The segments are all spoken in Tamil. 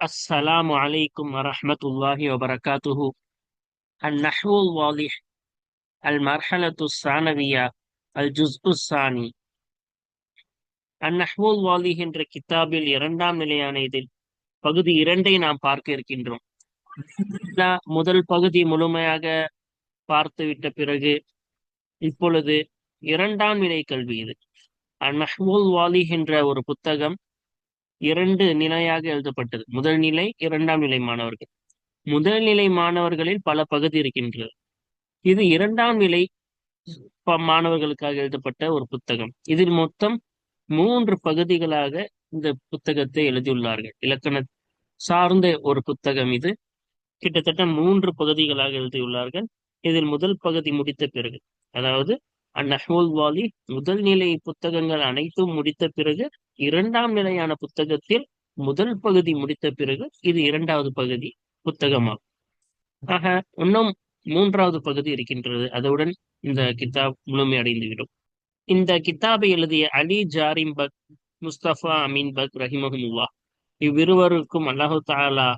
السلام عليكم ورحمة الله وبركاته النحو الواضح المرحلة الثانوية الجزء الثاني அந்நஹ்வு வாலிஹ் என்ற கித்தாபில் இரண்டாம் நிலையான இதில் பகுதி இரண்டை நாம் பார்க்க இருக்கின்றோம் முதல் பகுதி முழுமையாக பார்த்துவிட்ட பிறகு இப்பொழுது இரண்டாம் நிலை கல்வி இது அந்நஹ்வுல் வாலிஹ் என்ற ஒரு புத்தகம் இரண்டு நிலையாக எழுதப்பட்டது. முதல் நிலை இரண்டாம் நிலை மாணவர்கள். முதல் நிலை மாணவர்களில் பல பகுதி இருக்கின்றது. இது இரண்டாம் நிலை மாணவர்களுக்காக எழுதப்பட்ட ஒரு புத்தகம். இதில் மொத்தம் மூன்று பகுதிகளாக இந்த புத்தகத்தை எழுதியுள்ளார்கள். இலக்கண சார்ந்த ஒரு புத்தகம் இது. கிட்டத்தட்ட மூன்று பகுதிகளாக எழுதியுள்ளார்கள். இதில் முதல் பகுதி முடித்த பிறகு அதாவது அந்நஹோல் வாலி முதல் நிலை புத்தகங்கள் அனைத்தும் முடித்த பிறகு இரண்டாம் நிலையான புத்தகத்தில் முதல் பகுதி முடித்த பிறகு இது இரண்டாவது பகுதி புத்தகமாகும். ஆக இன்னும் மூன்றாவது பகுதி இருக்கின்றது. அதனுடன் இந்த கிதாப் முழுமையடைந்துவிடும். இந்த கித்தாபை எழுதிய Ali ஜாரிம் buck Mustafa Amin buck ரஹிமஹமுல்லா இவ்விருவருக்கும் அல்லாஹு தாலா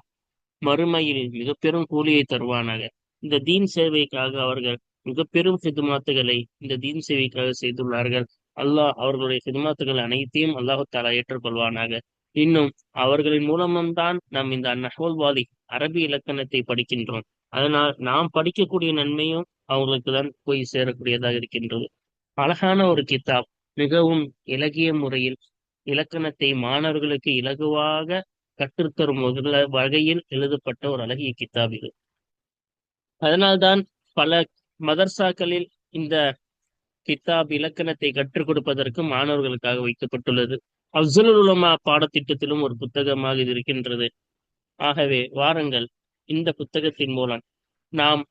மறுமையில் மிக பெரும் கூலியை தருவானாக. இந்த தீன் சேவைக்காக அவர்கள் மிக பெரும் சிதுமாத்துகளை இந்த தீன் சேவைக்காக செய்துள்ளார்கள். அல்லாஹ் அவர்களுடைய சிதுமாத்துகள் அனைத்தையும் அல்லாஹு தாலா ஏற்றுக்கொள்வானாக. இன்னும் அவர்களின் மூலம்தான் நாம் இந்த நஹோல்வாதி அரபி இலக்கணத்தை படிக்கின்றோம். அதனால் நாம் படிக்கக்கூடிய நன்மையும் அவங்களுக்கு தான் போய் சேரக்கூடியதாக இருக்கின்றது. அழகான ஒரு கித்தாப். மிகவும் இலகிய முறையில் இலக்கணத்தை மாணவர்களுக்கு இலகுவாக கற்றுத்தரும் வகையில் எழுதப்பட்ட ஒரு அழகிய கித்தாப் இது. அதனால்தான் பல மதர்சாக்களில் இந்த கித்தாப் இலக்கணத்தை கற்றுக் கொடுப்பதற்கு மாணவர்களுக்காக வைக்கப்பட்டுள்ளது. அப்சுல் உலமா பாடத்திட்டத்திலும் ஒரு புத்தகமாக இது இருக்கின்றது. ஆகவே வாருங்கள் இந்த புத்தகத்தின் மூலம் நாம்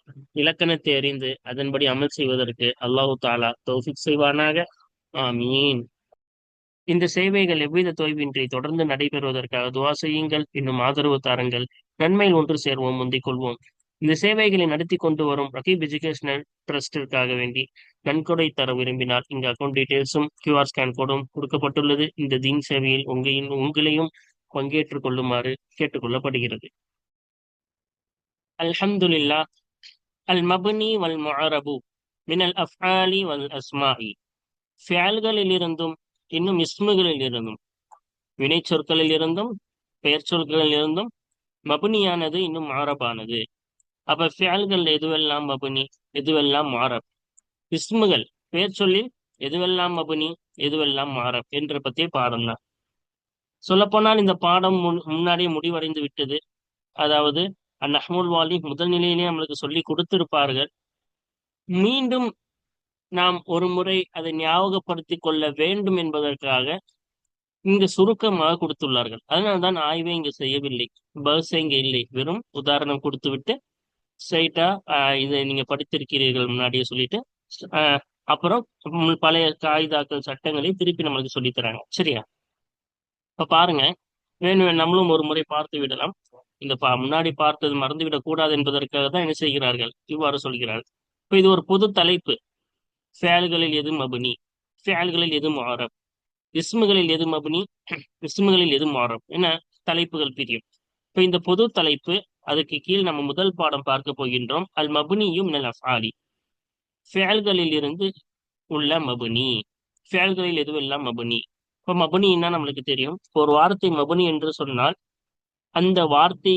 இலக்கணத்தை அறிந்து அதன்படி அமல் செய்வதற்கு அல்லாஹு தாலா தௌஃபிக் செய்வானாக. ஆமீன். இந்த சேவைகள் எவ்வித தொய்வின்றி தொடர்ந்து நடைபெறுவதற்காக துவா செய்யுங்கள் இன்னும் ஆதரவு தாருங்கள். நன்மையில் ஒன்று சேர்வோம் முந்திக் கொள்வோம். இந்த சேவைகளை நடத்தி கொண்டு வரும் ரகீப் எஜுகேஷனல் ட்ரஸ்டிற்காக வேண்டி நன்கொடை தர விரும்பினால் இங்கு அக்கௌண்ட் டீடைல்ஸும் கியூஆர் ஸ்கேன் கோடும் கொடுக்கப்பட்டுள்ளது. இந்த தீன் சேவையில் உங்களின் உங்களையும் பங்கேற்றுக் கொள்ளுமாறு கேட்டுக்கொள்ளப்படுகிறது. அல்ஹம்துல்லா அல் மபனி வல் முஅரபு மினல் அஃபாலி வல் அஸ்மாஹி ஃபியால்களில் இருந்தும் இன்னும் இஸ்முகளில் இருந்தும் வினை சொற்களில் இருந்தும் பெயர் சொற்களில் இருந்தும் மபுனியானது இன்னும் மாரபானது அப்ப ஃபியால்கள் எதுவெல்லாம் மபுனி எதுவெல்லாம் மாறப் இஸ்முகள் பேர் சொல்லி எதுவெல்லாம் மபுனி எதுவெல்லாம் மாறப்? என்ற பத்திய பாடம் தான். சொல்லப்போனால் இந்த பாடம் முன்னாடியே முடிவடைந்து விட்டது. அதாவது அந் அந்நஹமுல் வாலி முதல் நிலையிலே நம்மளுக்கு சொல்லி கொடுத்திருப்பார்கள் மீண்டும் நாம் ஒரு முறை அதை ஞாபகப்படுத்தி கொள்ள வேண்டும் என்பதற்காக இங்கு சுருக்கமாக கொடுத்துள்ளார்கள். அதனால்தான் ஆய்வை இங்கு செய்யவில்லை. பஸ் இங்க இல்லை? வெறும் உதாரணம் கொடுத்து விட்டு ஸ்ட்ரைட்டா இதை நீங்க படித்திருக்கிறீர்கள் முன்னாடியே சொல்லிட்டு அப்புறம் பழைய காகிதாக்கள் சட்டங்களை திருப்பி நம்மளுக்கு சொல்லித்தராங்க சரியா? இப்ப பாருங்க. வேணும் நம்மளும் ஒரு முறை பார்த்து விடலாம். இந்த பா முன்னாடி பார்த்தது மறந்துவிடக் கூடாது என்பதற்காக தான் என்ன செய்கிறார்கள்? இவ்வாறு சொல்கிறார்கள். இப்ப இது ஒரு பொது தலைப்பு. ஃபேல்களில் எது மபுனி ஃபேல்களில் எது மாறப் இஸ்முகளில் எது மபுனி இஸ்முகளில் எது மாறப் என தலைப்புகள் பிரியும். இப்ப இந்த பொது தலைப்பு அதுக்கு கீழ் நம்ம முதல் பாடம் பார்க்க போகின்றோம். அல் மபுனியும் நல் அஃபாலி ஃபேல்களில் இருந்து உள்ள மபுனி. ஃபேல்களில் எதுவெல்லாம் மபுனி? இப்போ மபுனின்னா நம்மளுக்கு தெரியும். ஒரு வார்த்தை மபுனி என்று சொன்னால் அந்த வார்த்தை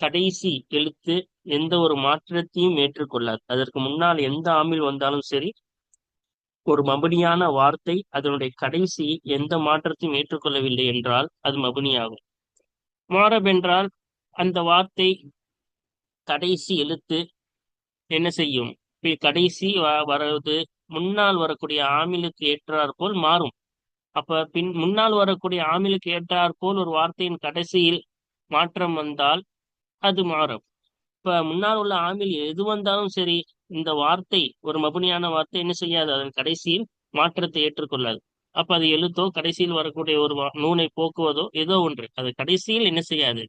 கடைசி எழுத்து எந்த ஒரு மாற்றத்தையும் ஏற்றுக்கொள்ளாது. அதற்கு முன்னால் எந்த ஆமில் வந்தாலும் சரி ஒரு மபுனியான வார்த்தை அதனுடைய கடைசி எந்த மாற்றத்தையும் ஏற்றுக்கொள்ளவில்லை என்றால் அது மபுனியாகும். மாரப் என்றால் அந்த வார்த்தை கடைசி எழுத்து என்ன செய்யும்? கடைசி வரது முன்னால் வரக்கூடிய ஆமிலுக்கு ஏற்றார் போல் மாறும். அப்ப பின் முன்னால் வரக்கூடிய ஆமிலுக்கு ஏற்றார் போல் ஒரு வார்த்தையின் கடைசியில் மாற்றம் வந்தால் அது மாறும். இப்ப முன்னால் உள்ள ஆமில் எது வந்தாலும் சரி இந்த வார்த்தை ஒரு மபுனியான வார்த்தை என்ன செய்யாது? அதன் கடைசியில் மாற்றத்தை ஏற்றுக்கொள்ளாது. அப்ப அது எழுத்தோ கடைசியில் வரக்கூடிய ஒரு நூனை போக்குவதோ ஏதோ ஒன்று. அது கடைசியில் என்ன செய்யாது?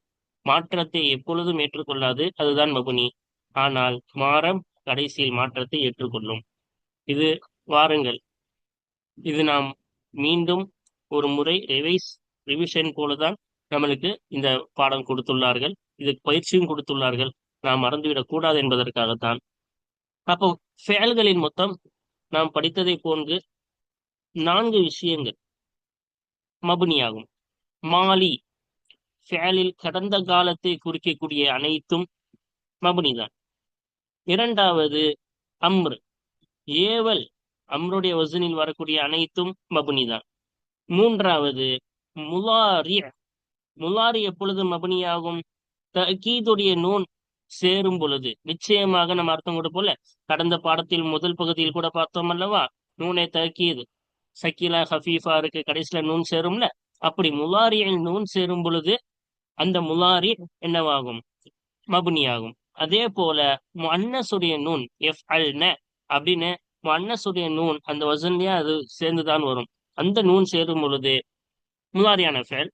மாற்றத்தை எப்பொழுதும் ஏற்றுக்கொள்ளாது. அதுதான் மபுனி. ஆனால் மாறம் கடைசியில் மாற்றத்தை ஏற்றுக்கொள்ளும். இது வாருங்கள். இது நாம் மீண்டும் ஒரு முறை ரிவைஸ் ரிவிஷன் போலதான் நம்மளுக்கு இந்த பாடம் கொடுத்துள்ளார்கள். இதுக்கு பயிற்சியும் கொடுத்துள்ளார்கள். நாம் மறந்துவிடக் கூடாது என்பதற்காகத்தான். அப்போ ஃபேல்களின் மொத்தம் நாம் படித்ததை போன்று நான்கு விஷயங்கள் மபுனியாகும். மாலி ஃபேலில் கடந்த காலத்தை குறிக்கக்கூடிய அனைத்தும் மபுனிதான். இரண்டாவது அம்ரு. ஏவல் அம்ருடைய வசனில் வரக்கூடிய அனைத்தும் மபுனி தான் மூன்றாவது முலாரி. முலாரி எப்பொழுது மபுனியாகும்? தகீதுடைய நூன் சேரும் பொழுது. நிச்சயமாக நம்ம அர்த்தம் கொடுப்போல கடந்த பாடத்தில் முதல் பகுதியில் கூட பார்த்தோம் அல்லவா? நூனை தக்கீது சக்கீலா ஹஃபீஃபா இருக்கு கடைசியில நூன் சேரும்ல. அப்படி முலாரியில் நூன் சேரும் பொழுது அந்த முலாரி என்னவாகும்? மபுனியாகும். அதே போல முன்னசுடைய நூன் எஃப் அல் ந அப்படின்னு முன்னசுடைய நூன் அந்த வசன்லயே அது சேர்ந்துதான் வரும். அந்த நூன் சேரும் பொழுது முலாரியான ஃபேல்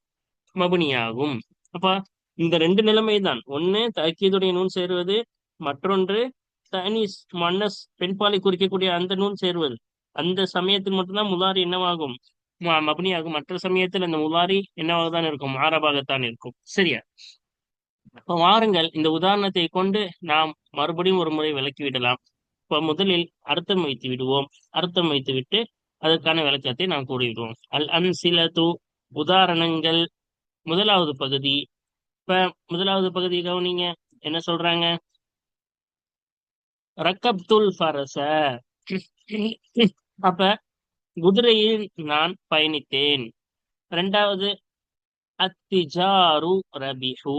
மபுனியாகும். அப்ப இந்த ரெண்டு நிலைமை தான் ஒன்னு தக்கீதுடைய நூன் சேருவது மற்றொன்று தனி மன்னஸ் பெண்பாலை குறிக்கக்கூடிய அந்த நூன் சேருவது. அந்த சமயத்தில் மட்டும்தான் முலாரி என்னவாகும்? ம- மபனியாகும். மற்ற சமயத்தில் அந்த முலாரி என்னவாக தான் இருக்கும்? ஆரபாகத்தான் இருக்கும். சரியா? இப்ப வாருங்கள் இந்த உதாரணத்தை கொண்டு நாம் மறுபடியும் ஒரு முறை விளக்கி விடலாம் இப்ப முதலில் அர்த்தம் வைத்து விடுவோம். அர்த்தம் வைத்து விட்டு அதற்கான விளக்கத்தை நாம் கூறிவிடுவோம் அல் அன்சிலது உதாரணங்கள் முதலாவது பகுதி. இப்ப முதலாவது பகுதி கவனிங்க என்ன சொல்றாங்க? ரக்கப்துல் ஃபரச. அப்ப குதிரையில் நான் பயணித்தேன். ரெண்டாவது அத்திஜாரு ரபிஹூ.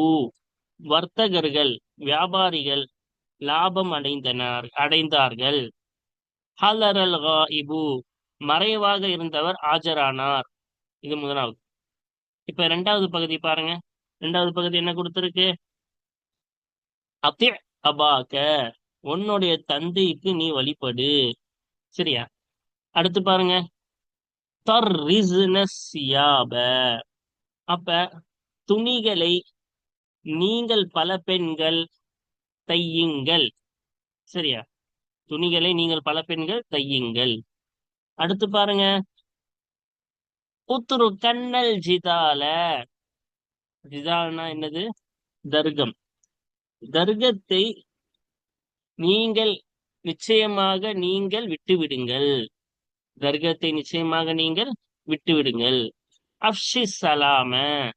வர்த்தகர்கள் வியாபாரிகள் லாபம் அடைந்தனர் அடைந்தார்கள். ஹலரல் இபு மறைவாக இருந்தவர் ஆஜரானார். இது முதலாவது. இப்ப ரெண்டாவது பகுதி பாருங்க. ரெண்டாவது பகுதி என்ன கொடுத்துருக்கு? அத்தி அபாக்க உன்னுடைய தந்தைக்கு நீ வழிபடு. சரியா? அடுத்து பாருங்க. தர்ரிஸ்னஸ்யாப அப்ப துணிகளை நீங்கள் பல பெண்கள் தையுங்கள். சரியா? துணிகளை நீங்கள் பல பெண்கள் தையுங்கள். அடுத்து பாருங்க. புத்துரு கண்ணல் ஜிதால. ஜிதால்னா என்னது? தர்க்கம். தர்க்கத்தை நீங்கள் நிச்சயமாக நீங்கள் விட்டுவிடுங்கள். தர்க்கத்தை நிச்சயமாக நீங்கள் விட்டுவிடுங்கள். அப்ஷி சலாம.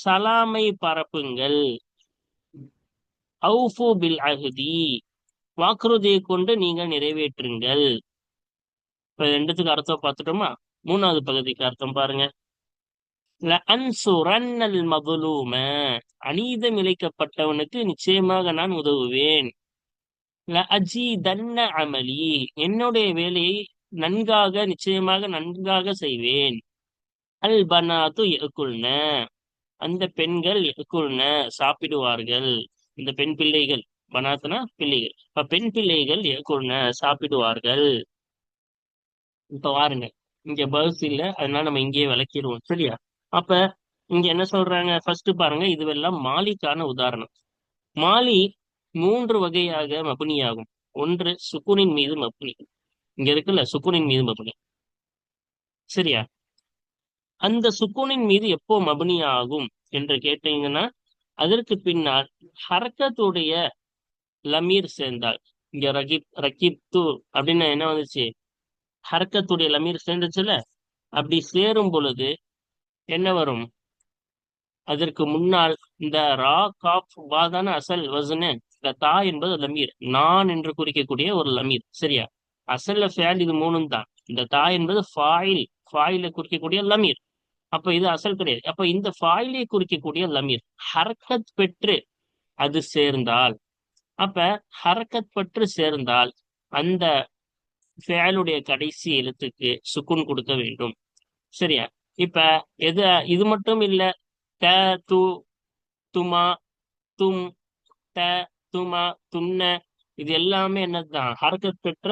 சலாமை பரப்புங்கள். அவுஃபு பில் அகுதி வாக்குறுதியை கொண்டு நீங்கள் நிறைவேற்றுங்கள். இப்ப ரெண்டுத்துக்கு அர்த்தம் பார்த்துட்டோமா? மூணாவது பகுதிக்கு அர்த்தம் பாருங்க. அன்சுரன்னல் மதுலூம. அநீதம் இழைக்கப்பட்டவனுக்கு நிச்சயமாக நான் உதவுவேன். அஜி தன்ன அமலி. என்னுடைய வேலையை நன்காக நிச்சயமாக நன்காக செய்வேன். அல் பனாத்து எக்குள்ன அந்த பெண்கள் எக்குள்ன சாப்பிடுவார்கள்? இந்த பெண் பிள்ளைகள் பனாத்தனா பிள்ளைகள். இப்ப பெண் பிள்ளைகள் எக்குள்ன சாப்பிடுவார்கள்? இப்ப வாருங்க. இங்க பஸ் இல்ல அதனால நம்ம இங்கேயே விளக்கிடுவோம். சரியா? அப்ப இங்க என்ன சொல்றாங்க? ஃபர்ஸ்ட் பாருங்க இதுவெல்லாம் மாலிக்கான உதாரணம். மாலி மூன்று வகையாக மபுனியாகும். ஒன்று சுக்குனின் மீது மபுனி. இங்க இருக்குல்ல சுக்குனின் மீது மபுனி. சரியா? அந்த சுக்கூனின் மீது எப்போ மபுனி ஆகும் என்று கேட்டீங்கன்னா அதற்கு பின்னால் ஹரக்கத்துடைய லமீர் சேர்ந்தால் இங்க ரகிப் ரகிப்து அப்படின்னு என்ன வந்துச்சு? ஹரக்கத்துடைய லமீர் சேர்ந்துச்சுல அப்படி சேரும் பொழுது என்ன வரும்? அதற்கு முன்னால் இந்த ரா காப் வாதான அசல் வசனு இந்த தா என்பது லமீர். நான் என்று குறிக்கக்கூடிய ஒரு லமீர். சரியா? அசல்ல ஃபேல் இது மூணும் தான் இந்த தா என்பது ஃபாயில் ஃபாயில குறிக்கக்கூடிய லமீர் அப்ப இது அசல் கிடையாது அப்ப இந்த ஃபாயிலை குறிக்கக்கூடிய லமீர் ஹரக்கத் பெற்று அது சேர்ந்தால். அப்ப ஹரக்கத் பெற்று சேர்ந்தால் அந்த ஃபேலுடைய கடைசி எழுத்துக்கு சுக்குன் கொடுக்க வேண்டும். சரியா? இப்ப எது இது மட்டும் இல்ல. த து துமா தும் த துமா துன்ன இது எல்லாமே என்னதுதான்? ஹரக்கத் பெற்ற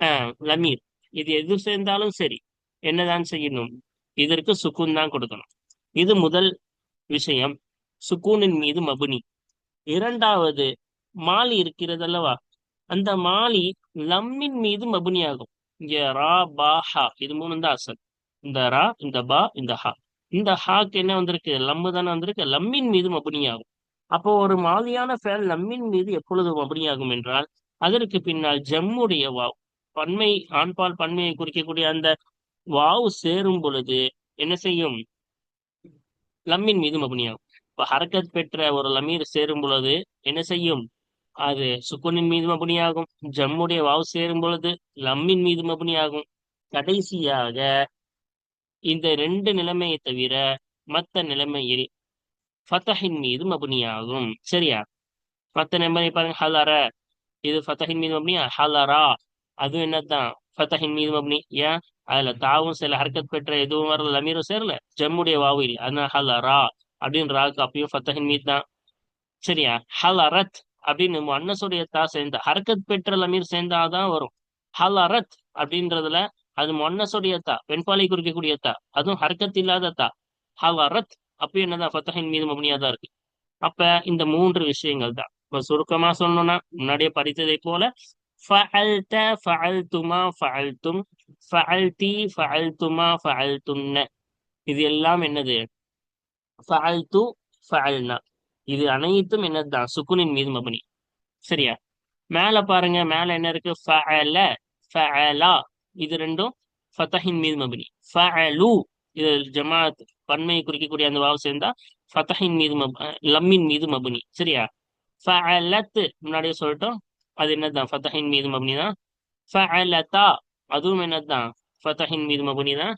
அஹ், லமீர் இது எது சேர்ந்தாலும் சரி. என்னதான் செய்யணும்? இதற்கு சுக்குன் தான் கொடுக்கணும். இது முதல் விஷயம். சுக்கூனின் மீது மபுனி. இரண்டாவது மாலி இருக்கிறது அல்லவா அந்த மாலி லம்மின் மீது மபுனி ஆகும் இங்க ரா பா ஹா. இது மூணு தான் அசல். இந்த ரா இந்த பா இந்த ஹா. இந்த ஹாக்கு என்ன வந்திருக்கு? லம்மு தானே வந்திருக்கு. லம்மின் மீது மபுனியாகும். அப்போ ஒரு மாதிரியான ஃபேல் லம்மின் மீது எப்பொழுது மபுனியாகும் என்றால் அதற்கு பின்னால் ஜம்முடைய வாவ் பன்மை ஆண்பால் பன்மையை குறிக்கக்கூடிய அந்த வாவ் சேரும் பொழுது என்ன செய்யும்? லம்மின் மீது மபுனியாகும். இப்ப ஹரக்கத் பெற்ற ஒரு லமீர் சேரும் பொழுது என்ன செய்யும்? அது சுக்குனின் மீது மபுனியாகும். ஜம்முடைய வாவ் சேரும் பொழுது லம்மின் மீது மபுனியாகும். கடைசியாக இந்த ரெண்டு நிலைமையை தவிர மத்த நிலைமையில் ஃபத்தஹின் மீது மபுனியாகும். சரியா? மத்த நிலைமை பாருங்க ஹலர. இது ஃபத்தஹின் மீது மபுனியா? ஹலரா. அதுவும் என்னதான் ஃபத்தஹின் மீது மபுனி. ஏன்? அதுல தாவும் சில ஹர்கத் பெற்ற எதுவும் வரல லமீரும் சேரல. ஜம்முடைய வாவு இல்லை அதனால ஹலரா அப்படின்னு ராக்கு அப்பயும் ஃபத்தஹின் மீது தான். சரியா? ஹலரத் அப்படின்னு அன்னசுடைய தா சேர்ந்த ஹர்கத் பெற்ற லமீர் சேர்ந்தாதான் வரும். ஹலரத் அப்படின்றதுல அது மொன்னசுடைய தா வெண்பாலை குறிக்கக்கூடிய தா அதுவும் ஹர்கத் இல்லாத தா. ஹலரத் அப்பயும் என்னதான் ஃபத்தஹின் மீது மபுனியா தான் இருக்கு. அப்ப இந்த மூன்று விஷயங்கள் தான். இப்ப சுருக்கமா சொல்லணும்னா முன்னாடியே படித்ததை போல ஃபஅல்த ஃபஅல்துமா ஃபஅல்தும் ஃபஅல்தி ஃபஅல்துமா ஃபஅல்துன்ன இது எல்லாம் என்னது? ஃபஅல்து ஃபஅல்னா இது அனைத்தும் என்னதுதான்? சுக்குனின் மீது மபனி. சரியா? மேல பாருங்க மேல என்ன இருக்கு? ஃபஅல ஃபஅலா இது ரெண்டும் ஃபதஹின் மீது மபனி. ஃபஅலு இது ஜமாத் பன்மையை குறிக்கக்கூடிய அந்த வாவு சேர்ந்தா ஃபதஹின் மீது லம்மின் மீது மபுனி. சரியா? ஃபஅலத் முன்னாடியே சொல்லிட்டோம். அது என்னதான் ஃபதஹின் மீது மபுனி தான் ஃபஅலதா அதுவும் என்னதுதான் ஃபதஹின் மீது மபுனி தான்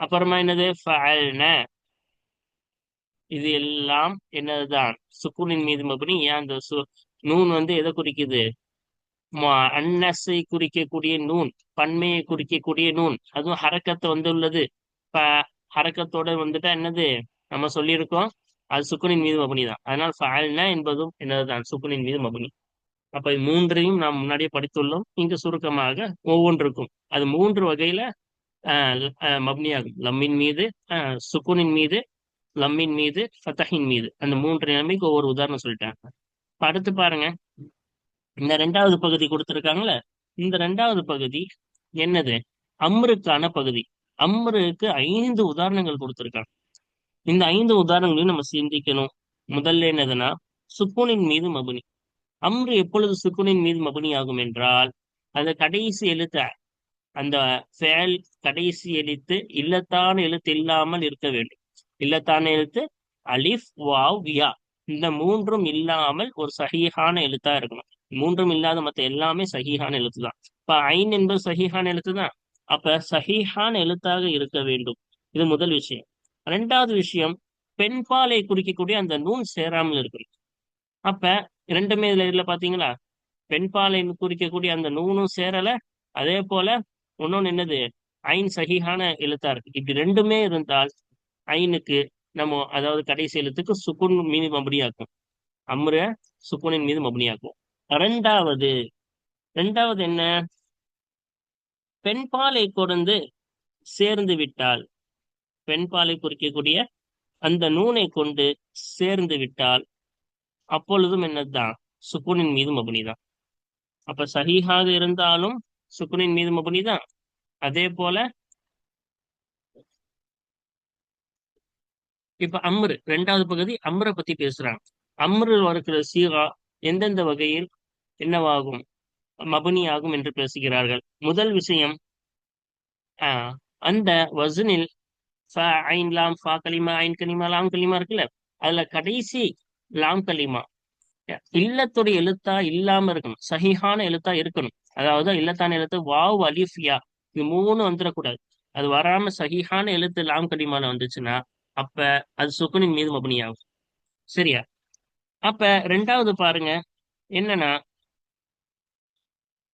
அப்புறமா என்னது? ஃபஅல்ன. இது எல்லாம் என்னதுதான் சுக்குனின் மீது மபுனி. ஏன் அந்த சு நூன் வந்து எதை குறிக்குது? அன்னஸை குறிக்கக்கூடிய நூன். பன்மையை குறிக்கக்கூடிய நூன். அதுவும் ஹரக்கத்தை வந்து உள்ளது இப்ப ஹரக்கத்தோட வந்துட்டா என்னது? நம்ம சொல்லியிருக்கோம். அது சுக்குனின் மீது மபுனி தான் அதனால் ஃபஅல்ன என்பதும் என்னதுதான்? சுக்குனின் மீது மபுனி. அப்ப மூன்றையும் நாம் முன்னாடியே படித்துள்ளோம். இங்கு சுருக்கமாக ஒவ்வொன்றுக்கும். அது மூன்று வகையில மப்னியாகும். லம்மின் மீது சுக்குனின் மீது லம்மின் மீது ஃபத்தஹின் மீது. அந்த மூன்று நிலைமைக்கு ஒவ்வொரு உதாரணம் சொல்லிட்டாங்க. அடுத்து பாருங்க. இந்த ரெண்டாவது பகுதி கொடுத்துருக்காங்களே இந்த ரெண்டாவது பகுதி என்னது? அம்ருக்கான பகுதி. அம்ருக்கு ஐந்து உதாரணங்கள் கொடுத்துருக்காங்க. இந்த ஐந்து உதாரணங்களையும் நம்ம சிந்திக்கணும். முதல்ல என்னதுன்னா சுக்குனின் மீது மபுனி. அம்ரு எப்பொழுது சுக்குனின் மீது மபுனியாகும் என்றால் அந்த கடைசி எழுத்த அந்த செயல் கடைசி எழுத்து இல்லத்தான எழுத்து இல்லாமல் இருக்க வேண்டும். இல்லத்தான எழுத்து அலிஃப் வாவ் வியா இந்த மூன்றும் இல்லாமல் ஒரு சகிஹான எழுத்தா இருக்கணும். மூன்றும் இல்லாத மற்ற எல்லாமே சகிஹான எழுத்து தான். இப்ப ஐன் என்பது சகிஹான எழுத்து தான். அப்ப சகிஹான எழுத்தாக இருக்க வேண்டும். இது முதல் விஷயம். ரெண்டாவது விஷயம் பெண்பாலை குறிக்கக்கூடிய அந்த நூல் சேராமல் இருக்கணும். அப்ப இரண்டுமே இதுல இதுல பாத்தீங்களா? பெண்பாலை குறிக்கக்கூடிய அந்த நூனும் சேரல. அதே போல இன்னொன்னு என்னது? ஐன் சகிஹான எழுத்தா இருக்கு இப்படி ரெண்டுமே இருந்தால் ஐனுக்கு நம்ம அதாவது கடைசி எழுத்துக்கு சுக்குன் மீது மபடியாக்கும் அம்ர சுக்குனின் மீது மபடியாக்கும் ரெண்டாவது ரெண்டாவது என்ன? பெண்பாலை கொண்டு சேர்ந்து விட்டால் பெண்பாலை குறிக்கக்கூடிய அந்த நூனை கொண்டு சேர்ந்து விட்டால் அப்பொழுதும் என்னதுதான்? சுக்குனின் மீது மபுனி தான் அப்ப சஹீஹாக இருந்தாலும் சுக்குனின் மீது மபுனி தான் அதே போல இப்ப அம்ரு ரெண்டாவது பகுதி அம்ரை பத்தி பேசுறாங்க. அம்ரு இருக்கிற சீகா எந்தெந்த வகையில் என்னவாகும்? மபுனி ஆகும் என்று பேசுகிறார்கள். முதல் விஷயம் ஆஹ் அந்த வசனில் ஐன் லாம் ஃபா கலிமா ஐன் கலிமா லாம் கலிமா இருக்குல்ல அதுல கடைசி லாம் கலிமா இல்லத்துடைய எழுத்தா இல்லாம இருக்கணும். சகிஹான எழுத்தா இருக்கணும். அதாவது இல்லத்தான எழுத்து வாவ் அலிஃபியா இது மூணு வந்துடக்கூடாது. அது வராம சகிஹான எழுத்து லாம் கலிமால வந்துச்சுன்னா அப்ப அது சுக்குனின் மீது மபுனி ஆகும். சரியா? அப்ப ரெண்டாவது பாருங்க. என்னன்னா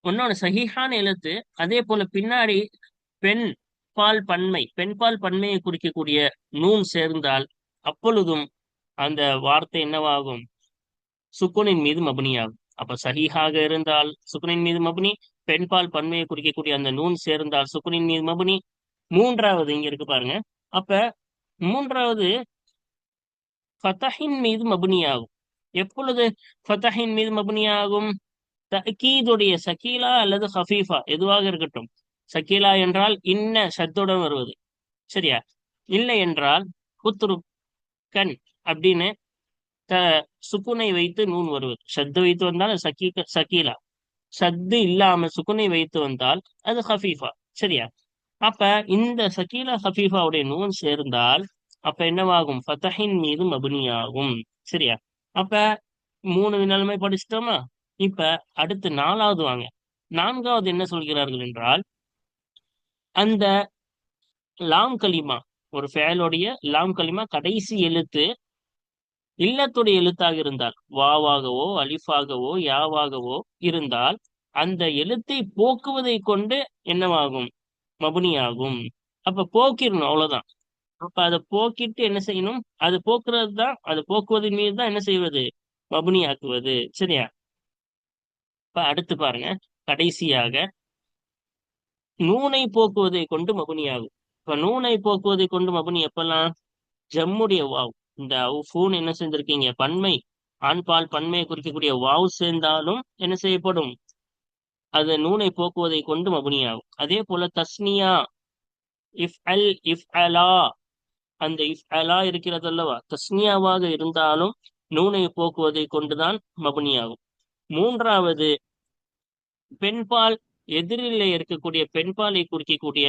உன்னோட சகிஹான எழுத்து அதே போல பின்னாடி பெண் பால் பன்மை பெண்பால் பன்மையை குறிக்கக்கூடிய நூன் சேர்ந்தால் அப்பொழுதும் அந்த வார்த்தை என்னவாகும்? சுக்குனின் மீது மபுனியாகும். அப்ப சரியாக இருந்தால் சுக்குனின் மீது மபுனி பெண்பால் பன்மையை குறிக்கக்கூடிய அந்த நூன் சேர்ந்தால் சுக்குனின் மீது மபுனி. மூன்றாவது இங்க இருக்கு பாருங்க. அப்ப மூன்றாவது ஃபதஹின் மீது மபுனியாகும். எப்பொழுது ஃபதஹின் மீது மபுனியாகும்? தகீதுடைய சக்கீலா அல்லது ஹஃபீஃபா? எதுவாக இருக்கட்டும். சக்கீலா என்றால் இன்ன சத்துடன் வருவது. சரியா? இல்லை என்றால் குத்துரு கண் அப்படின்னு த சுக்குனை வைத்து நூன் வருவது. சத்து வைத்து வந்தால் அது சக்கீ சக்கீலா. சத்து இல்லாம சுக்குனை வைத்து வந்தால் அது ஹஃபீஃபா. சரியா? அப்ப இந்த சக்கீலா ஹஃபீஃபாவுடைய நூன் சேர்ந்தால் அப்ப என்னவாகும்? ஃபதஹின் மீது மபுனியாகும். சரியா? அப்ப மூணு நிலைமை படிச்சிட்டோமா? இப்ப அடுத்து நாலாவது வாங்க. நான்காவது என்ன சொல்கிறார்கள் என்றால் அந்த லாம் கலிமா ஒரு ஃபேலோடைய லாம் கலிமா கடைசி எழுத்து இல்லத்துடைய எழுத்தாக இருந்தால் வாவாகவோ அலிஃபாகவோ யாவாகவோ இருந்தால் அந்த எழுத்தை போக்குவதை கொண்டு என்னவாகும்? மபுனியாகும். அப்ப போக்கிடணும் அவ்வளவுதான். அப்ப அதை போக்கிட்டு என்ன செய்யணும்? அது போக்குறது தான் அது போக்குவதன் மீது தான் என்ன செய்வது? மபுனியாக்குவது. சரியா? இப்ப அடுத்து பாருங்க. கடைசியாக நூனை போக்குவதை கொண்டு மபுனியாகும். இப்ப நூனை போக்குவதை கொண்டு மபுனி எப்பெல்லாம்? ஜம்முடைய வாவ். இந்த ஃபூன் என்ன செஞ்சிருக்கீங்க? பன்மை. ஆண்பால் பன்மையை குறிக்கக்கூடிய வாவ் சேர்ந்தாலும் என்ன செய்யப்படும்? அது நூனை போக்குவதை கொண்டு மபுனியாகும் அதே போல தஸ்னியா இஃப் அல் இஃப் அலா. அந்த இஃப் அலா இருக்கிறது அல்லவா? தஸ்னியாவாக இருந்தாலும் நூனை போக்குவதை கொண்டுதான் மபுனியாகும். மூன்றாவது பெண்பால் எதிரிலே இருக்கக்கூடிய பெண்பாலை குறிக்கக்கூடிய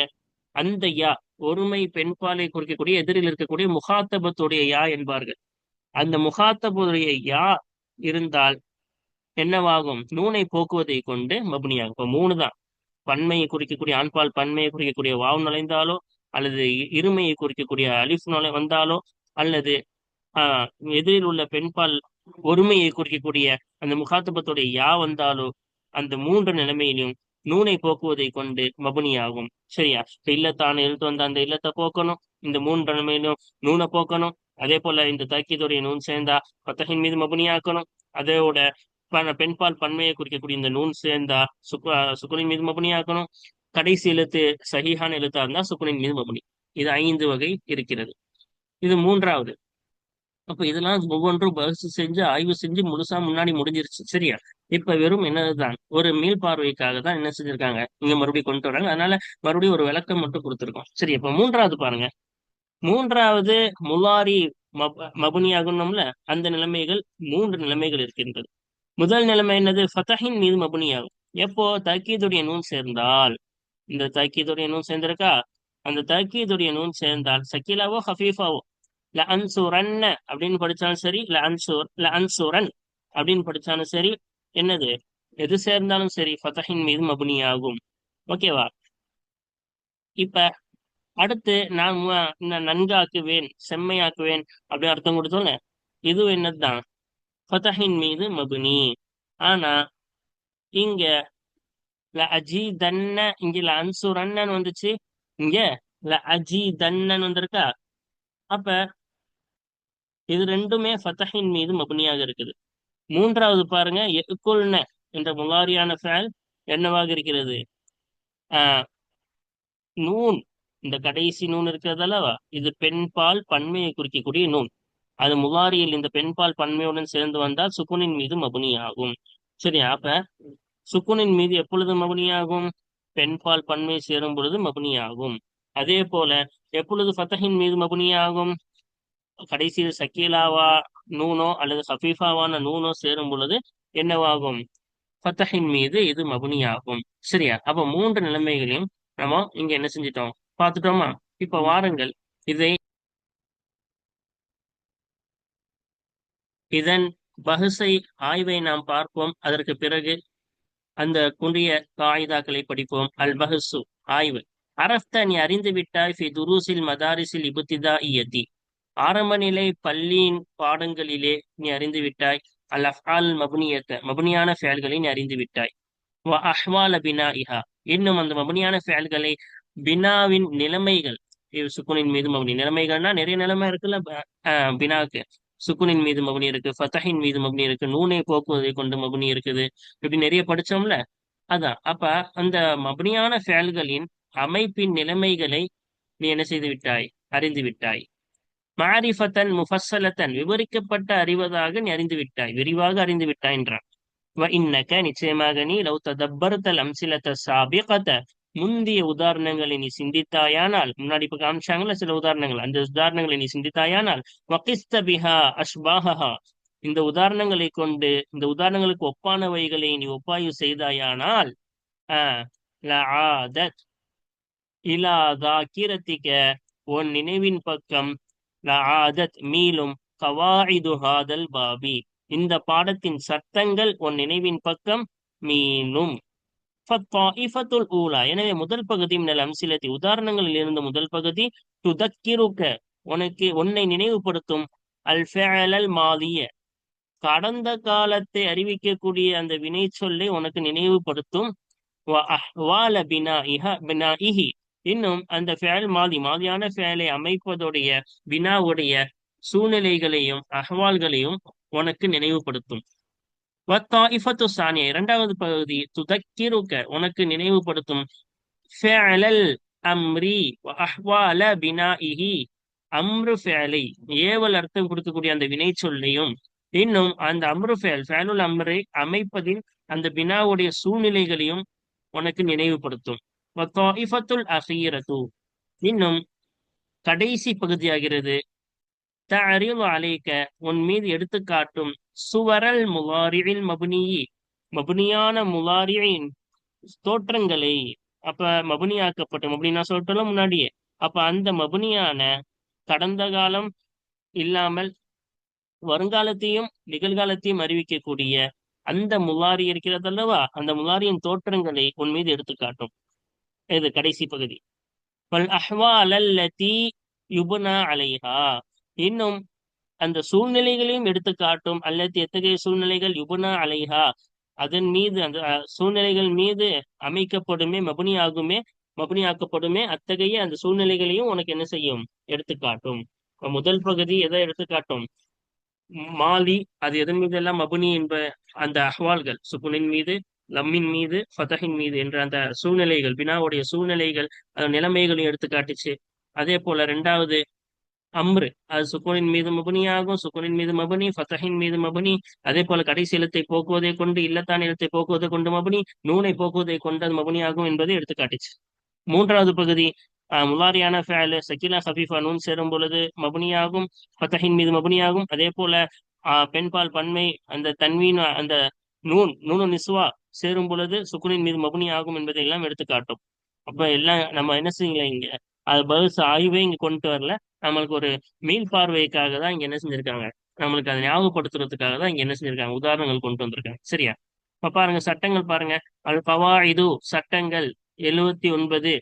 அந்த யா ஒருமை பெண்பாலை குறிக்கக்கூடிய எதிரில் இருக்கக்கூடிய முகாத்தபத்துடைய யா என்பார்கள். அந்த முகாத்தபுடைய யா இருந்தால் என்னவாகும்? நூனை போக்குவதை கொண்டு மபுனியாகும். இப்ப மூணு தான். பன்மையை குறிக்கக்கூடிய ஆண்பால் பன்மையை குறிக்கக்கூடிய வாவ் நுழைந்தாலோ அல்லது இருமையை குறிக்கக்கூடிய அலிஃப் நுழை வந்தாலோ அல்லது ஆஹ் எதிரில் உள்ள பெண்பால் ஒருமையை குறிக்கக்கூடிய அந்த முகாத்தபத்துடைய யா வந்தாலோ அந்த மூன்று நிலைமையிலும் நூனை போக்குவதை கொண்டு மபுனியாகும். சரியா? இல்லத்தான எழுத்து வந்த அந்த இல்லத்தை போக்கணும். இந்த மூன்று நூனை போக்கணும். அதே போல இந்த தக்கீதுடைய நூன் சேர்ந்தா பத்தகின் மீது மபுனியாக்கணும். அதோட பெண்பால் பன்மையை குறிக்கக்கூடிய இந்த நூன் சேர்ந்தா சுக்கு சுக்குனின் மீது மபுனியாக்கணும். கடைசி எழுத்து சகிஹான எழுத்தா இருந்தா சுக்குனின் மீது மபுனி. இது ஐந்து வகை இருக்கிறது. இது மூன்றாவது. அப்ப இதெல்லாம் ஒவ்வொன்றும் பரிசு செஞ்சு ஆய்வு செஞ்சு முழுசா முன்னாடி முடிஞ்சிருச்சு. சரியா? இப்ப வெறும் என்னதுதான்? ஒரு மீள் பார்வைக்காக தான் என்ன செஞ்சிருக்காங்க? இங்க மறுபடியும் கொண்டு வராங்க. அதனால மறுபடியும் ஒரு விளக்கம் மட்டும் கொடுத்துருக்கோம். சரி இப்ப மூன்றாவது பாருங்க. மூன்றாவது முலாரி மபுனியாகணும்ல அந்த நிலைமைகள் மூன்று நிலைமைகள் இருக்கின்றது. முதல் நிலைமை என்னது? ஃபதஹின் மீது மபுனியாகும். எப்போ? தக்கீதுடைய நூன் சேர்ந்தால். இந்த தக்கீதுடைய நூன் சேர்ந்திருக்கா? அந்த தக்கீதுடைய நூன் சேர்ந்தால். சக்கீலாவோ ஹஃபீஃபாவோ? ல அன்சுரன்ன அப்படின்னு படிச்சாலும் சரி ல அன்சூர் ல அப்படின்னு படிச்சாலும் சரி என்னது? எது சேர்ந்தாலும் சரி ஃபதஹின் மீது மபுனியாகும். ஓகேவா இப்ப அடுத்து நான் நன்காக்குவேன் செம்மையாக்குவேன் அப்படின்னு அர்த்தம் கொடுத்தோம்ல இது என்னதுதான்? ஃபதஹின் மீது மபுனி. ஆனா இங்க ல அஜி தன்ன இங்க ல அன்சுரன்னு வந்துச்சு இங்க ல அஜி தன்னன் வந்திருக்கா? அப்ப இது ரெண்டுமே ஃபத்தஹின் மீது மபுனியாக இருக்குது. மூன்றாவது பாருங்க எக்குல்ன என்ற முலாரியான ஃபேல் என்னவாக இருக்கிறது? ஆஹ் நூன். இந்த கடைசி நூன் இருக்கிறது அல்லவா? இது பெண்பால் பன்மையை குறிக்கக்கூடிய நூன். அது முலாரியில் இந்த பெண்பால் பன்மையுடன் சேர்ந்து வந்தால் சுக்குனின் மீது மபுனியாகும். சரி அப்ப சுக்குனின் மீது எப்பொழுது மபுனியாகும்? பெண்பால் பன்மை சேரும் பொழுது மபுனியாகும். அதே போல எப்பொழுது ஃபத்தஹின் மீது மபுனியாகும்? கடைசியில் சக்கீலாவா நூனோ அல்லது ஹஃபீஃபாவான நூனோ சேரும் பொழுது என்னவாகும்? ஃபத்தஹின் மீது இது மபுனியாகும். சரியா? அப்ப மூன்று நிலைமைகளையும் நம்ம இங்க என்ன செஞ்சிட்டோம்? பார்த்துட்டோமா? இப்ப வாருங்கள். இதை இதன் பகுசை ஆய்வை நாம் பார்ப்போம். அதற்கு பிறகு அந்த குன்றிய காயிதாக்களை படிப்போம். அல் பஹசு ஆய்வு. அரஃப்த நீ அறிந்து விட்டாய் ஃபி துருசில் மதாரிசில் இபுத்திதா இயத்தி ஆரம்ப நிலை பள்ளியின் பாடங்களிலே நீ அறிந்து விட்டாய் அல் அஃபால் மபுனியத்த மபுனியான ஃபேல்களை நீ அறிந்து விட்டாய் வ அஹ்வால இஹா இன்னும் அந்த மபுனியான ஃபேல்களை பினாவின் நிலைமைகள் சுக்குனின் மீது மபுனி. நிலைமைகள்னா நிறைய நிலைமை இருக்குல்ல பினாக்கு சுக்குனின் மீது மபுனி இருக்கு ஃபத்தஹின் மீது மபுனி இருக்கு நூனை போக்குவதை கொண்டு மபுனி இருக்குது. இப்படி நிறைய படிச்சோம்ல? அதான். அப்ப அந்த மபுனியான ஃபேல்களின் அமைப்பின் நிலைமைகளை நீ என்ன செய்து விட்டாய் அறிந்து விட்டாய் மாரிஃபத்தன் முஃபஸ்ஸலத்தன் விவரிக்கப்பட்ட அறிவதாக நீ அறிந்து விட்டாய் விரிவாக அறிந்து விட்டாய் என்றான் இன்னக்க நிச்சயமாக நீ லவ் ததப்பருத்தல் அம்சிலத்த சாபிகத்த முந்தைய உதாரணங்களை நீ சிந்தித்தாயானால் முன்னாடி இப்ப காமிச்சாங்கல்ல சில உதாரணங்கள் அந்த உதாரணங்களை நீ சிந்தித்தாயானால் வகிஸ்த பிஹா அஷ்பாஹா இந்த உதாரணங்களை கொண்டு இந்த உதாரணங்களுக்கு ஒப்பானவைகளை நீ ஒப்பாய்வு செய்தாயானால் ஆஹ் லஆதத் இலா தாக்கிரத்திக உன் நினைவின் பக்கம் லஆதத் மீளும் கவாயிது ஹாதல் பாபி. இந்த பாடத்தின் சட்டங்கள் உன் நினைவின் பக்கம் மீனும் ஊலா. எனவே முதல் பகுதி மின்னல் அம்சிலத்தி. உதாரணங்களில் இருந்து முதல் பகுதி. துதக்கிருக்க. உனக்கு உன்னை நினைவுபடுத்தும் அல் மாதிய கடந்த காலத்தை அறிவிக்கக்கூடிய அந்த வினை சொல்லை உனக்கு நினைவுபடுத்தும். இன்னும் அந்த ஃபேல் மாதி மாதியான ஃபேலை அமைப்பதுடைய வினாவுடைய சூழ்நிலைகளையும் அகவால்களையும் உனக்கு நினைவுபடுத்தும். வத்தாயிஃபத்து சானியா இரண்டாவது பகுதி துதக்கிருக்க உனக்கு நினைவுபடுத்தும். ஃபேலல் அம்ரி அஹ்வால அஹ்வால பினாஇஹி அம்ரு ஃபேலை ஏவல் அர்த்தம் கொடுக்கக்கூடிய அந்த வினை சொல்லையும். இன்னும் அந்த அம்ரு ஃபேல் ஃபேலுல் அம்ரை அமைப்பதில் அந்த பினாவுடைய சூழ்நிலைகளையும் உனக்கு நினைவுபடுத்தும். அஹீரத்து. இன்னும் கடைசி பகுதியாகிறது. தரிவு அலைக்க உன் மீது எடுத்துக்காட்டும் சுவரல் முலாரியில் மபுனியி மபுனியான முலாரியின் தோற்றங்களை அப்ப மபுனியாக்கப்பட்ட மபுனி நான் முன்னாடியே அப்ப அந்த மபுனியான கடந்த காலம் இல்லாமல் வருங்காலத்தையும் நிகழ்காலத்தையும் அறிவிக்கக்கூடிய அந்த முலாரி இருக்கிறது அல்லவா அந்த முலாரியின் தோற்றங்களை உன் மீது எடுத்துக்காட்டும். இது கடைசி பகுதி. வல் அஹ்வால் அல்லதி யுபனா அலைஹா. இன்னும் அந்த சூழ்நிலைகளையும் எடுத்து காட்டும் அல்லது எத்தகைய சூழ்நிலைகள் யுபனா அலைஹா? அதன் மீது அந்த சூழ்நிலைகள் மீது அமைக்கப்படுமே மபுனி ஆகுமே மபுனி ஆக்கப்படுமே அத்தகைய அந்த சூழ்நிலைகளையும் உனக்கு என்ன செய்யும்? எடுத்துக்காட்டும் முதல் பகுதி எதை எடுத்துக்காட்டும் மாலி அது எதன் மீது எல்லாம் மபுனி என்ப அந்த அஹ்வால்கள் சுகுனின் மீது லம்மின் மீது ஃபதஹின் மீது என்ற அந்த சூழ்நிலைகள் பினாவுடைய சூழ்நிலைகள் அந்த நிலைமைகளையும் எடுத்து காட்டுச்சு. அதே போல ரெண்டாவது அம்ரு அது சுக்குனின் மீது மபுனியாகும் சுக்குனின் மீது மபுனி ஃபதஹின் மீது மபுனி. அதே போல கடைசி எழுத்தை போக்குவதை கொண்டு இல்லத்தான் எழுத்தை போக்குவதை கொண்டு மபுனி நூனை போக்குவதை கொண்டு அது மபுனியாகும் என்பதை எடுத்து காட்டுச்சு. மூன்றாவது பகுதி முலாரியான ஃபேலு சக்கிலா ஹபீஃபா நூன் சேரும் பொழுது மபுனியாகும் ஃபதஹின் மீது மபுனியாகும். அதே போல பெண்பால் பன்மை அந்த தன்வீன் அந்த நூன் நூனு நிஸ்வா சேரும் பொழுது சுக்குனின் மீது மபுனி ஆகும் என்பதை எல்லாம் எடுத்து காட்டும். அப்ப எல்லாம் நம்ம என்ன செய்யல இங்க? அது பதில் ஆய்வே இங்க கொண்டு வரல. நம்மளுக்கு ஒரு மீள் பார்வைக்காக தான் இங்க என்ன செஞ்சிருக்காங்க? நம்மளுக்கு அதை ஞாபகப்படுத்துறதுக்காக தான் இங்க என்ன செஞ்சிருக்காங்க? உதாரணங்கள் கொண்டு வந்திருக்காங்க. சரியா? இப்ப பாருங்க சட்டங்கள் பாருங்க. அல் கவாயிது சட்டங்கள் எழுவத்தி ஒன்பது.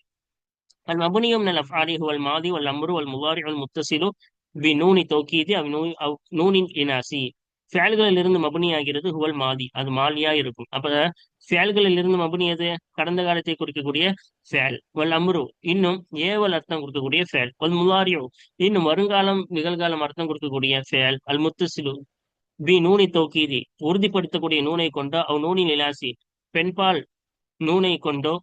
அல் மபுனியும் நல் அஃபாலி வல் மாதி வல் அம்ரு வல் முவாரி வல் முத்தசிலு பி நூனி தோக்கீதி அவ் நூ அவ் நூனின் இனாசி. ஃபேல்களில் இருந்து மபுனியாகிறது ஹுவல் மாதி அது மாலியா இருக்கும். அப்ப ஃபேல்களில் இருந்து மபுனி எது? கடந்த காலத்தை குறிக்கக்கூடிய ஃபேல் வல் அம்ரு. இன்னும் ஏவல் அர்த்தம் கொடுக்கக்கூடிய ஃபேல் வல் முலாரியோ. இன்னும் வருங்காலம் நிகழ்காலம் அர்த்தம் கொடுக்கக்கூடிய ஃபேல் அல் முத்துசிலு. பி நூனை தோக்கீதி உறுதிப்படுத்தக்கூடிய நூனை கொண்டோ அவ் நூனின் இலாசி பெண்பால் நூனை கொண்டோ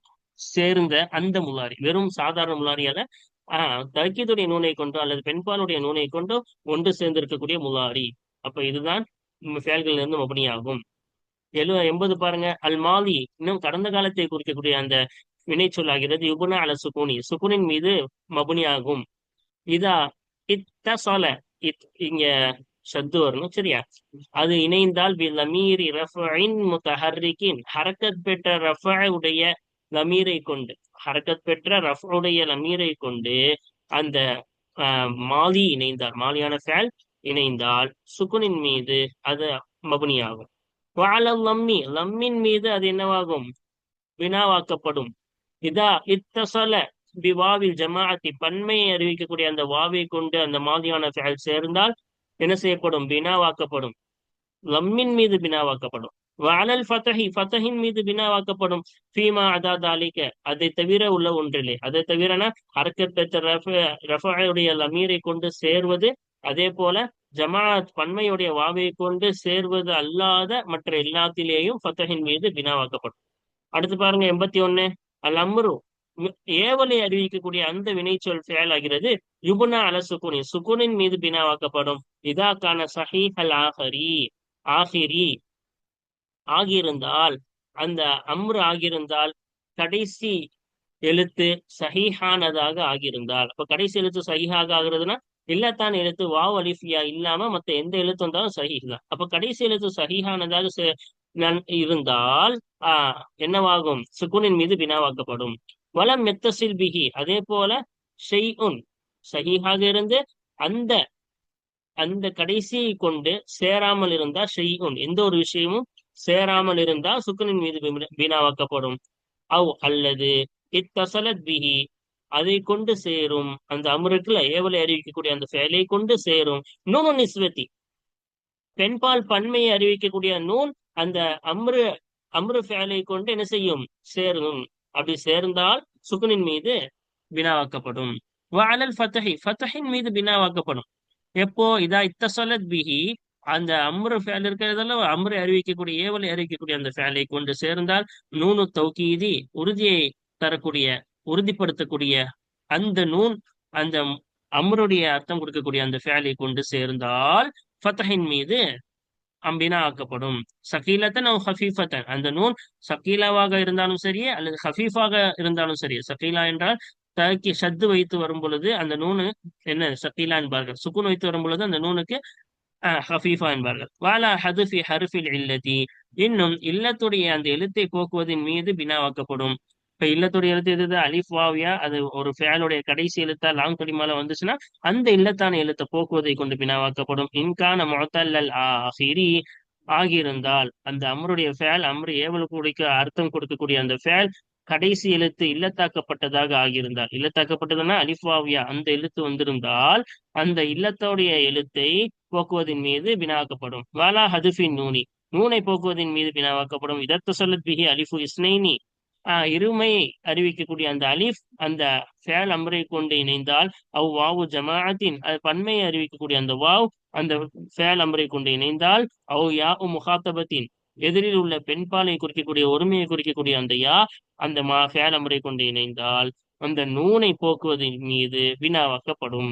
சேர்ந்த அந்த முலாரி. வெறும் சாதாரண முலாரியால ஆஹ் தர்க்கீதுடைய நூனை கொண்டோ அல்லது பெண்பாலுடைய நூனை கொண்டோ ஒன்று சேர்ந்து இருக்கக்கூடிய முலாரி. அப்ப இதுதான் செயல்கள் இருந்து மபனியாகும் எழு எண்பது பாருங்க. அல் மாலி இன்னும் கடந்த காலத்தை குறிக்கக்கூடிய அந்த வினை சொல்லாகிறது யுபுனா அல சுகுனி. சுகுனின் மீது மபுனியாகும். இதா இத்தசல இத் இங்க சத்து வரணும் சரியா? அது இணைந்தால் பி லமீரி ரஃபின் முத்தஹர்ரிகின் ஹரக்கத் பெற்ற ரஃப உடைய லமீரை கொண்டு ஹரக்கத் பெற்ற ரஃப் உடைய லமீரை கொண்டு அந்த ஆஹ், மாலி இணைந்தார். மாலியான ஃபேல் இணைந்தால் சுகுனின் மீது அது மபுனியாகும். வாழ லம்மி லம்மின் மீது அது என்னவாகும்? வினாவாக்கப்படும். இதா இத்தசல பிவாவில் ஜமாஅத்தி பன்மையை அறிவிக்கக்கூடிய அந்த வாவை கொண்டு அந்த மாதிரியான ஃபேல் சேர்ந்தால் என்ன செய்யப்படும்? பினாவாக்கப்படும் லம்மின் மீது பினாவாக்கப்படும் வாழல் ஃபதஹி ஃபதஹின் மீது பினாவாக்கப்படும் ஃபீமா அதா தாலிக்க அதை தவிர உள்ள ஒன்றிலே. அதை தவிரனா ஹரக்கத் பெற்ற ரஃப ரஃபுடைய லமீரை கொண்டு சேர்வது. அதே போல ஜமாத் பன்மையுடைய வாவை கொண்டு சேர்வது அல்லாத மற்ற எல்லாத்திலேயும் ஃபத்தஹின் மீது வினாவாக்கப்படும். அடுத்து பாருங்க எண்பத்தி ஒண்ணு அல் அம்ரு ஏவலை அறிவிக்கக்கூடிய அந்த வினைச்சொல் செயலாகிறது. ஆகிறது யுபுனா அல சுகுனி சுகுனின் மீது பினாவாக்கப்படும் இதாக்கான கான சஹி அல் ஆஹரி ஆஹிரி ஆகியிருந்தால் அந்த அம்ரு ஆகியிருந்தால் கடைசி எழுத்து சஹீஹானதாக ஆகியிருந்தால். அப்ப கடைசி எழுத்து சஹீஹாக ஆகுறதுன்னா இல்லத்தான் எழுத்து வாவ் அலிஃபியா இல்லாம மத்த எந்த எழுத்து வந்தாலும் சஹீஹ் தான் அப்ப கடைசி எழுத்து சஹீஹானதாக சே- நன்- இருந்தால் ஆஹ் என்னவாகும்? சுக்குனின் மீது வினாவாக்கப்படும் வளம் மெத்தசில் பிகி அதே போல ஷெய்உன் சஹீஹாக இருந்து அந்த அந்த கடைசியை கொண்டு சேராமல் இருந்தா ஷெய்உன் எந்த ஒரு விஷயமும் சேராமல் இருந்தா சுக்குனின் மீது வினா- வினாவாக்கப்படும் அவ் அல்லது இத்தசலத் பிஹி. அதை கொண்டு சேரும். அந்த அமருக்குல ஏவலை அறிவிக்கக்கூடிய அந்த செயலை கொண்டு சேரும். நூனு நிஸ்வதி. பெண்பால் பன்மையை அறிவிக்கக்கூடிய நூன் அந்த அம்ரு அம்ரு ஃபேலை கொண்டு என்ன செய்யும்? சேரும். அப்படி சேர்ந்தால் சுக்குனின் மீது வினாவாக்கப்படும். வாழல் ஃபத்தஹி ஃபத்தஹின் மீது வினாவாக்கப்படும். எப்போ? இதா இத்த சொலத் பிஹி. அந்த அம்ரு ஃபேல் இருக்கிறதெல்லாம் அம்ரு அறிவிக்கக்கூடிய ஏவலை அறிவிக்கக்கூடிய அந்த ஃபேலை கொண்டு சேர்ந்தால் நூனு தௌக்கீதி உறுதியை தரக்கூடிய உறுதிப்படுத்தக்கூடிய அந்த நூன் அந்த அம்ருடைய அர்த்தம் கொடுக்கக்கூடிய அந்த ஃபேலை கொண்டு சேர்ந்தால் ஃபத்தஹின் மீது அம்பினா ஆக்கப்படும். சகீலத்தன் அவ் ஹஃபீஃபத்தன். அந்த நூன் சகீலாவாக இருந்தாலும் சரி அல்லது ஹஃபீஃபாக இருந்தாலும் சரி. சகீலா என்றால் தகி ஷத்து வைத்து வரும் பொழுது அந்த நூனு என்ன? சகீலா என்பார்கள். சுக்குன் வைத்து வரும் பொழுது அந்த நூனுக்கு ஹஃபீஃபா என்பார்கள். வாலா ஹதுஃபி ஹருஃபில் இல்லதி. இன்னும் இல்லத்துடைய அந்த எழுத்தை போக்குவதின் மீது பினாவாக்கப்படும் இப்ப இல்லத்துடைய எழுத்து எது? அலிஃப் வாவியா. அது ஒரு ஃபேலுடைய கடைசி எழுத்தா லாங் கடிமால வந்துச்சுன்னா அந்த இல்லத்தான எழுத்தை போக்குவதை கொண்டு பினாவாக்கப்படும் இன்கான முத்தல்லல் ஆஹிரி ஆகியிருந்தால் அந்த அம்ருடைய ஃபேல் அம்ரு ஏவலுக்கு அர்த்தம் கொடுக்கக்கூடிய அந்த ஃபேல் கடைசி எழுத்து இல்லத்தாக்கப்பட்டதாக ஆகியிருந்தால். இல்லத்தாக்கப்பட்டதுன்னா அலிஃபாவியா அந்த எழுத்து வந்திருந்தால் அந்த இல்லத்தோடைய எழுத்தை போக்குவதின் மீது வினாக்கப்படும் வாலா ஹதுஃபின் நூனி. நூனை போக்குவதின் மீது வினாவாக்கப்படும் இதத்து சொல்லத் பிஹி அலிஃபு இஸ்னைனி. இருமை அறிவிக்கக்கூடிய அந்த அலிஃப் அந்த ஃபேல் அம்ரை கொண்டு இணைந்தால் அவ் வாவு ஜமாஅத்தின் அது பன்மையை அறிவிக்கக்கூடிய அந்த வாவ் அந்த ஃபேல் அம்ரை கொண்டு இணைந்தால் அவ் யா உ முகாத்தபத்தின் எதிரில் உள்ள பெண்பாலை குறிக்கக்கூடிய ஒருமையை குறிக்கக்கூடிய அந்த யா அந்த மா ஃபேல் அம்ரை கொண்டு இணைந்தால் அந்த நூனை போக்குவதன் மீது வினாவாக்கப்படும்.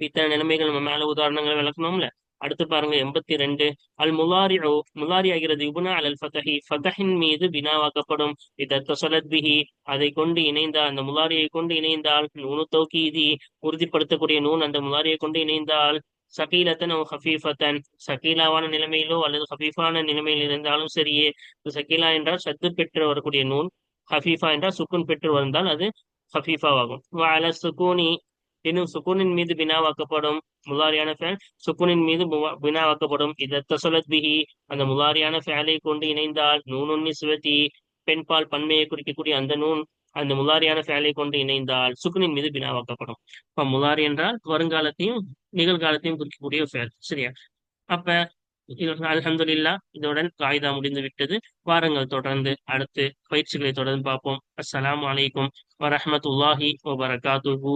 இத்தனை நிலைமைகள் நம்ம மேல உதாரணங்களை விளக்கணும்ல? அடுத்து பாருங்க எண்பத்தி ரெண்டு அல் முலாரி முலாரி ஆகிறது இபுனா அல் ஃபதஹி. ஃபதஹின் மீது வினாவாக்கப்படும் இதத்த சொலத் பிஹி. அதை கொண்டு இணைந்தால் அந்த முலாரியை கொண்டு இணைந்தால் நூனு தௌக்கீதி உறுதிப்படுத்தக்கூடிய நூன் அந்த முலாரியை கொண்டு இணைந்தால் சகீலத்தன் ஓ ஹஃபீஃபத்தன். சகீலாவான நிலைமையிலோ அல்லது ஹஃபீஃபான நிலைமையில் இருந்தாலும் சரியே சகீலா என்றால் சத்து பெற்று வரக்கூடிய நூன். ஹஃபீஃபா என்றால் சுக்குன் பெற்று வந்தால் அது ஹஃபீஃபாவாகும். அல சுக்கூனி இன்னும் சுக்குனின் மீது பினாவாக்கப்படும் முலாரியான ஃபேல் சுக்குனின் மீது முவா- பினாவாக்கப்படும் இதத்த சொலத் பிஹி அந்த முலாரியான ஃபேலை கொண்டு இணைந்தால் நூனுன் சுவத்தி பெண்பால் பன்மையை குறிக்கக்கூடிய அந்த நூன் அந்த முலாரியான ஃபேலை கொண்டு இணைந்தால் சுக்குனின் மீது பினாவாக்கப்படும் இப்ப முலாரி என்றால் வருங்காலத்தையும் நிகழ்காலத்தையும் குறிக்கக்கூடிய ஃபேல் சரியா? அப்ப அலமதுல்லா இதனுடன் காய்தா முடிந்து விட்டது. வாரங்கள் தொடர்ந்து அடுத்து பயிற்சிகளை தொடர்ந்து பார்ப்போம். அஸ்லாம் அலைக்கும் வரமத்துல்லாஹி வபரகாத்துஹு.